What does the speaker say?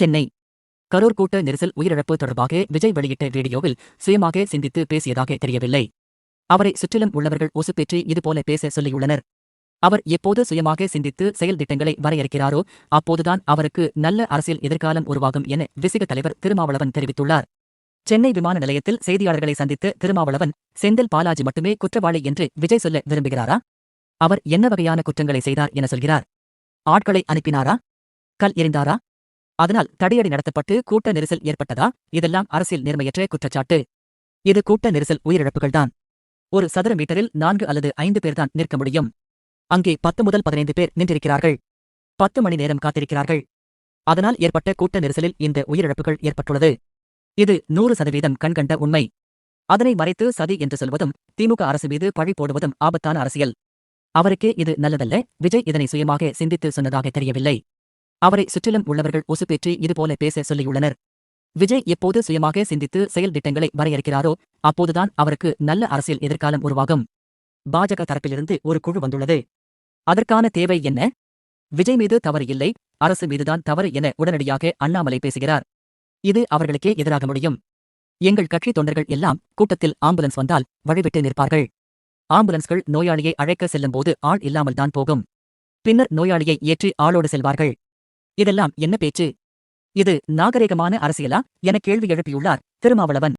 சென்னை. கரூர் கூட்ட நெரிசல் உயிரிழப்பு தொடர்பாக விஜய் வெளியிட்ட வீடியோவில் சுயமாக சிந்தித்து பேசியதாக தெரியவில்லை. அவரை சுற்றிலும் உள்ளவர்கள் ஒசுப்பேற்றி இதுபோல பேச சொல்லியுள்ளனர். அவர் எப்போது சுயமாக சிந்தித்து செயல் திட்டங்களை வரையறுக்கிறாரோ அப்போதுதான் அவருக்கு நல்ல அரசியல் எதிர்காலம் உருவாகும் என விசிக தலைவர் திருமாவளவன் தெரிவித்துள்ளார். சென்னை விமான நிலையத்தில் செய்தியாளர்களை சந்தித்த திருமாவளவன் செந்தில் பாலாஜி மட்டுமே குற்றவாளி என்று விஜய் சொல்ல விரும்புகிறாரா? அவர் என்ன வகையான குற்றங்களை செய்தார் என சொல்கிறார். ஆட்களை அனுப்பினாரா? கல் எறிந்தாரா? அதனால் தடியடி நடத்தப்பட்டு கூட்ட நெரிசல் ஏற்பட்டதா? இதெல்லாம் அரசியல் நேர்மையற்ற குற்றச்சாட்டு. இது கூட்ட நெரிசல் உயிரிழப்புகள்தான். ஒரு சதுர மீட்டரில் நான்கு அல்லது ஐந்து பேர்தான் நிற்க முடியும். அங்கே பத்து முதல் பதினைந்து பேர் நின்றிருக்கிறார்கள். பத்து மணி நேரம் காத்திருக்கிறார்கள். அதனால் ஏற்பட்ட கூட்ட நெரிசலில் இந்த உயிரிழப்புகள் ஏற்பட்டுள்ளது. இது நூறு சதவீதம் கண்கண்ட உண்மை. அதனை மறைத்து சதி என்று சொல்வதும் திமுக அரசு மீது பழி போடுவதும் ஆபத்தான அரசியல். அவருக்கே இது நல்லதல்ல. விஜய் இதனை சுயமாக சிந்தித்து சொன்னதாக தெரியவில்லை. அவரை சுற்றிலும் உள்ளவர்கள் ஒசுப்பேற்றி இதுபோல பேச சொல்லியுள்ளனர். விஜய் எப்போது சுயமாக சிந்தித்து செயல் திட்டங்களை வரையறுக்கிறாரோ அப்போதுதான் அவருக்கு நல்ல அரசியல் எதிர்காலம் உருவாகும். பாஜக தரப்பிலிருந்து ஒரு குழு வந்துள்ளது. அதற்கான தேவை என்ன? விஜய் மீது தவறு இல்லை அரசு மீதுதான் தவறு என உடனடியாக அண்ணாமலை பேசுகிறார். இது அவர்களுக்கே எதிராக முடியும். எங்கள் கட்சி தொண்டர்கள் எல்லாம் கூட்டத்தில் ஆம்புலன்ஸ் வந்தால் வழிவிட்டு நிற்பார்கள். ஆம்புலன்ஸ்கள் நோயாளியை அழைக்க செல்லும்போது ஆள் இல்லாமல் தான் போகும். பின்னர் நோயாளியை ஏற்றி ஆளோடு செல்வார்கள். இதெல்லாம் என்ன பேச்சு? இது நாகரிகமான அரசியலா? என கேள்வி எழுப்பியுள்ளார் திருமாவளவன்.